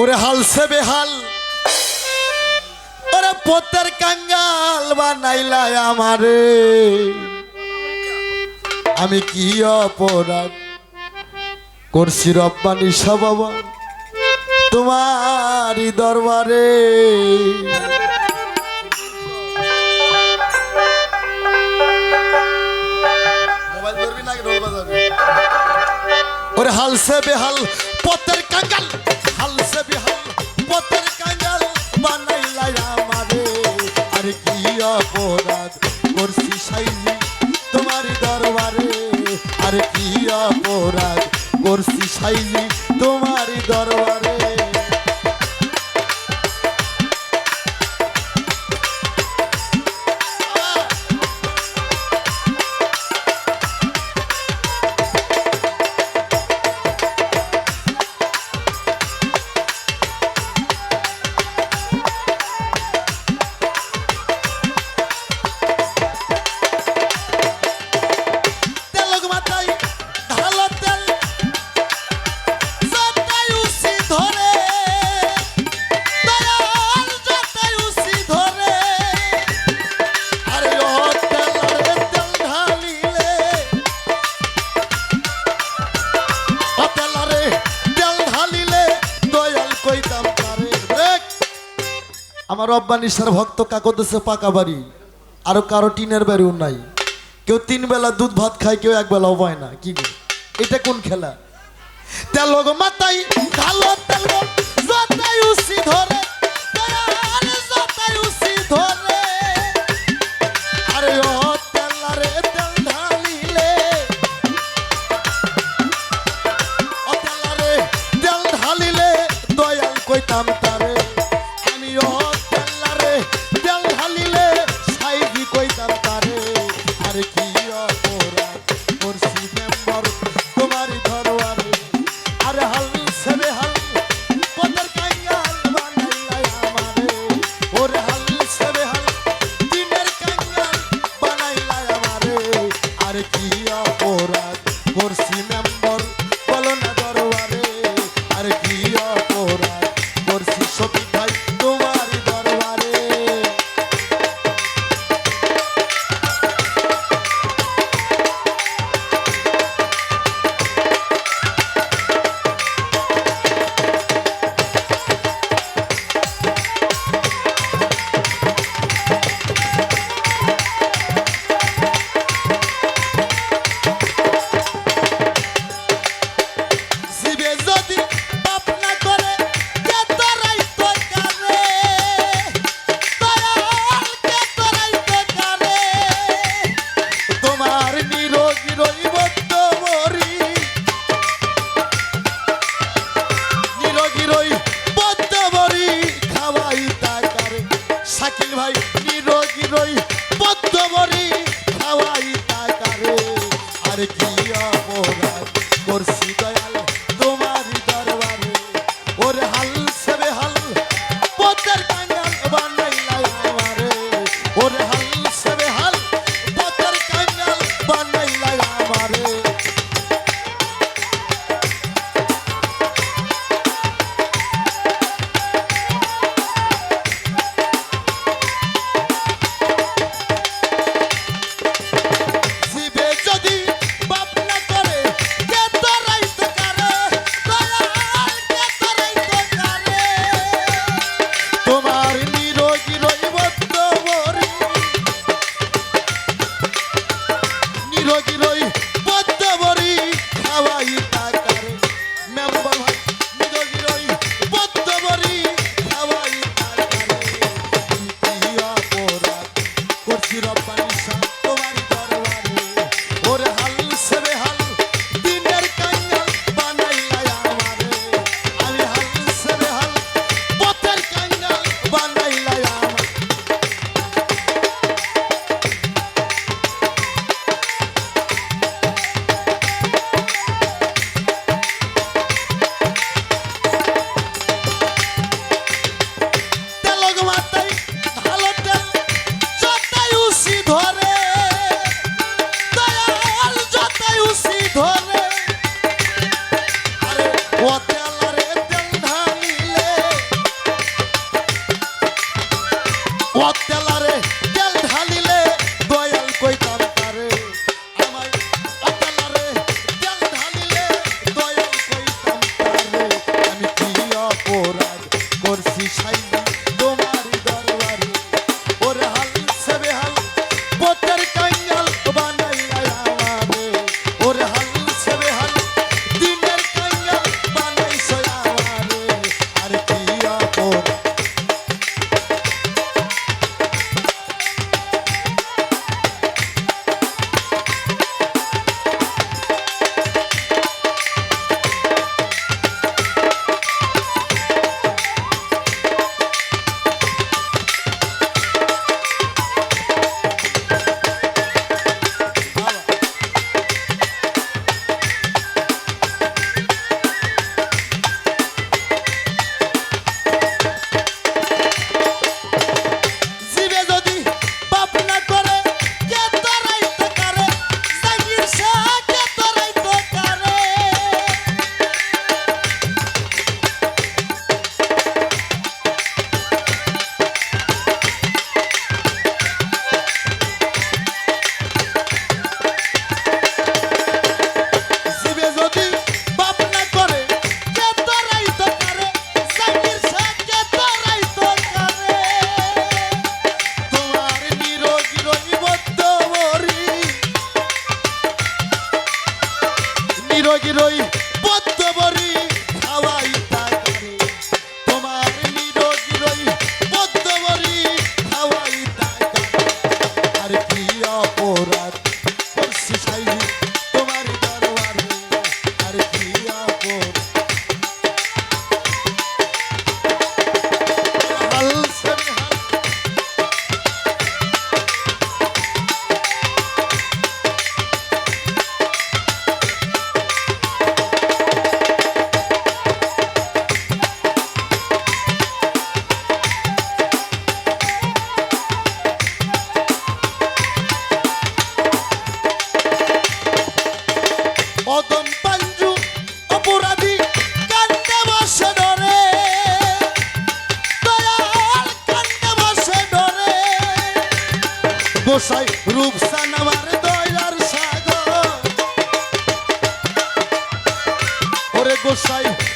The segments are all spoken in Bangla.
ওরে হালসে বেহাল। ওরে পোতের কাঙ্গাল বানাইলা আমারে। আমি কি অপরাধ করছি রব্বানি বাবা? তোমারই দরবারে। ওরে হালসে বেহাল পথের কাঙ্গাল অপরাধ করছি সাইজি। আমার রব্বানিসার ভক্ত কাকদেশে পাকা বাড়ি। আরও কারও টিনের বাড়িও নাই। কেউ তিন বেলা দুধ ভাত খায়, কেউ এক বেলাও পায় না। কি এটা কোন খেলা? তেল মাতাই ভালো তেল উসি ধরে উসি ধরে। কইতাম তারে আর কি অপরাধ করছি মেম্বর তোমারই ধরোয়ারে আরে হাল সেবে হাল পদের কাঙ্গাল বানাইলাই আমারে। ওরে হাল সেবে হাল, দিনের কাঙ্গাল বানাইলাই আমারে। আর কি torcida অত্যালারে তেল ঢালিলে দয়াল কইতাম তারে। আমার অত্যালারে তেল ঢালিলে দয়াল কইতাম তারে। আমি কি অপরাধ করছি সাইনা?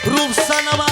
রূপসানা